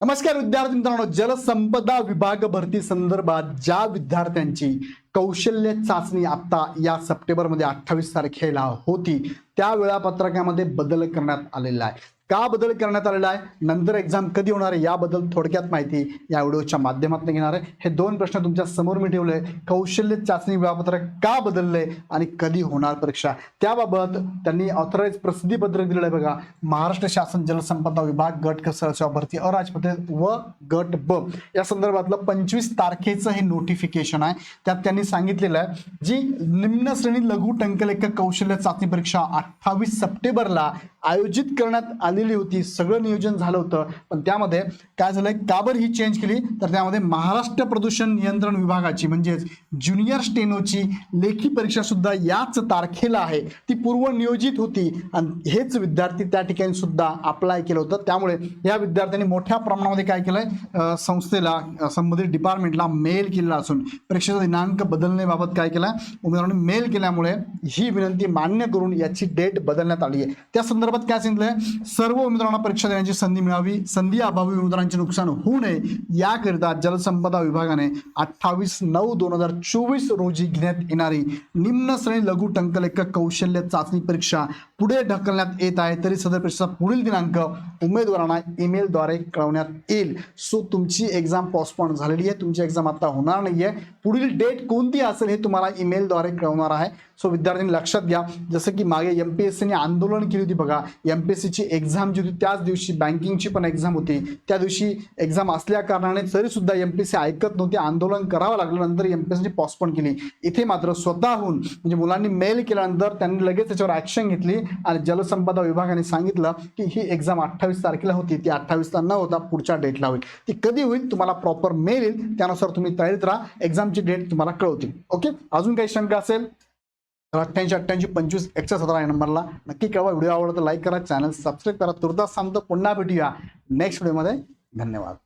नमस्कार विद्यार्थी मित्रांनो जलसंपदा विभाग भरती संदर्भात ज्या विद्यार्थ्यांची कौशल्य चाचणी आता या सप्टेंबरमध्ये अठ्ठावीस तारखेला होती त्या वेळापत्रकामध्ये बदल करण्यात आलेला आहे. का बदल करण्यात आलेला आहे? नंतर एक्झाम कधी होणार आहे याबद्दल थोडक्यात माहिती या व्हिडिओच्या माध्यमातून घेणार आहे. हे दोन प्रश्न तुमच्यासमोर मी ठेवले कौशल्य चाचणी वेळापत्रक का बदललंय आणि कधी होणार परीक्षा? त्याबाबत त्यांनी ऑथराईज प्रसिद्धीपत्रक दिलेलं आहे बघा. महाराष्ट्र शासन जलसंपदा विभाग गट कसर सेवा भरती अराजपत्रित व गट ब. या संदर्भातलं पंचवीस तारखेचं हे नोटिफिकेशन आहे. त्यात त्यांनी सांगितलेलं आहे जी निम्न श्रेणी लघु टंकलेखा कौशल्य चाचणी परीक्षा अठ्ठावीस सप्टेंबरला आयोजित करण्यात आली आलेली होती सगळं नियोजन झालं होतं. पण त्यामध्ये काय झालं का बरं ही चेंज केली. तर त्यामध्ये महाराष्ट्र प्रदूषण नियंत्रण विभागाची म्हणजेच ज्युनियर स्टेनोची लेखी परीक्षासुद्धा याच तारखेला आहे. ती पूर्व नियोजित होती. आणि हेच विद्यार्थी त्या ठिकाणी सुद्धा अप्लाय केलं होतं. त्यामुळे या विद्यार्थ्यांनी मोठ्या प्रमाणामध्ये काय केलंय संस्थेला संबंधित डिपार्टमेंटला मेल केलेला असून परीक्षेचा दिनांक बदलण्याबाबत काय केलं? उमेदवारांनी मेल केल्यामुळे ही विनंती मान्य करून याची डेट बदलण्यात आली आहे. त्या संदर्भात काय सांगितलंय? सर्व उमेदवारांना परीक्षा देण्याची संधी मिळावी संधी अभावी उमेदवारांचे नुकसान होऊ नये याकरिता जलसंपदा विभागाने अठ्ठावीस नऊ दोन हजार चोवीस रोजी घेण्यात येणारी निम्न श्रेणी लघु टंकलेखक कौशल्य चाचणी परीक्षा पुढे ढकलण्यात येत आहे. तरी सदर परीक्षेचा पुढील दिनांक उमेदवारांना ईमेलद्वारे कळवण्यात येईल. सो तुमची एक्झाम पॉस्टपॉन झालेली आहे. तुमची एक्झाम आता होणार नाही आहे पुढील डेट कोणती असेल हे तुम्हाला ईमेलद्वारे कळवणार आहे. सो विद्यार्थ्यांनी लक्षात घ्या. जसं की मागे एम पी एस सीने आंदोलन केली होती बघा. एम पी एस सीची एक्झाम जी होती त्याच दिवशी बँकिंगची पण एक्झाम होती. त्या दिवशी एक्झाम असल्या कारणाने तरीसुद्धा एम पी एस सी ऐकत नव्हती. आंदोलन करावं लागलं नंतर एम पी एस सीने पॉस्टपोन केली. इथे मात्र स्वतःहून म्हणजे मुलांनी मेल केल्यानंतर त्यांनी लगेच त्याच्यावर ॲक्शन घेतली आणि जलसंपदा विभागाने सांगितलं की ही एक्झाम अठ्ठावीस तारखेला होती. ती अठ्ठावीसला न होता पुढच्या डेटला होईल. ती कधी होईल? तुम्हाला प्रॉपर मेल येईल. त्यानुसार तुम्ही तयारीत राहा. एक्झामची डेट तुम्हाला कळवतील. ओके अजून काही शंका असेल? अठ्ठ्याऐंशी अठ्ठ्याऐंशी पंचवीस एकशे सतरा या नंबरला. नक्की कळवा व्हिडिओ आवडला तर लाईक करा चॅनल सबस्क्राईब करा. तुर्तास सांगतो पुन्हा भेटूया. नेक्स्ट व्हिडिओमध्ये धन्यवाद.